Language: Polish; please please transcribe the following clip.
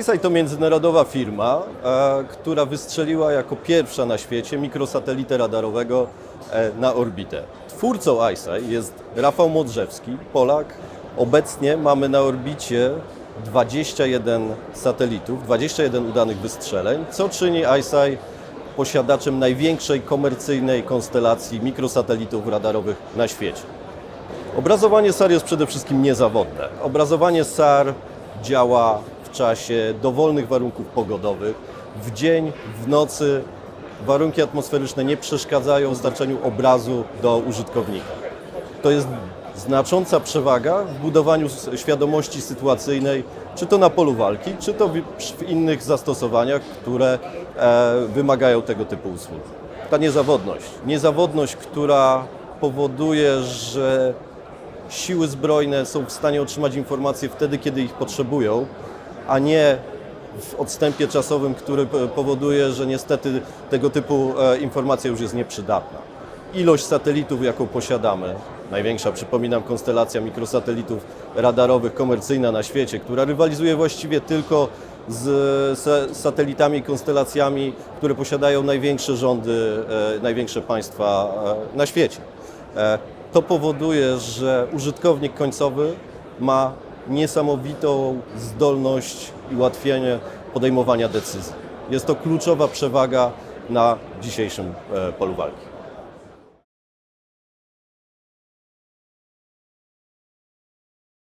ICEYE to międzynarodowa firma, e, która wystrzeliła jako pierwsza na świecie mikrosatelitę radarowego e, na orbitę. Twórcą ICEYE jest Rafał Modrzewski, Polak. Obecnie mamy na orbicie 21 satelitów, 21 udanych wystrzeleń, co czyni ICEYE posiadaczem największej komercyjnej konstelacji mikrosatelitów radarowych na świecie. Obrazowanie SAR jest przede wszystkim niezawodne. Obrazowanie SAR działa czasie dowolnych warunków pogodowych. W dzień, w nocy warunki atmosferyczne nie przeszkadzają w dostarczeniu obrazu do użytkownika. To jest znacząca przewaga w budowaniu świadomości sytuacyjnej, czy to na polu walki, czy to w, w innych zastosowaniach, które e, wymagają tego typu usług. Ta niezawodność, niezawodność, która powoduje, że siły zbrojne są w stanie otrzymać informacje wtedy, kiedy ich potrzebują, a nie w odstępie czasowym, który powoduje, że niestety tego typu e, informacja już jest nieprzydatna. Ilość satelitów, jaką posiadamy, największa, przypominam, konstelacja mikrosatelitów radarowych komercyjna na świecie, która rywalizuje właściwie tylko z sa- satelitami i konstelacjami, które posiadają największe rządy, e, największe państwa e, na świecie. To powoduje, że użytkownik końcowy ma niesamowitą zdolność i ułatwienie podejmowania decyzji. Jest to kluczowa przewaga na dzisiejszym e, polu walki.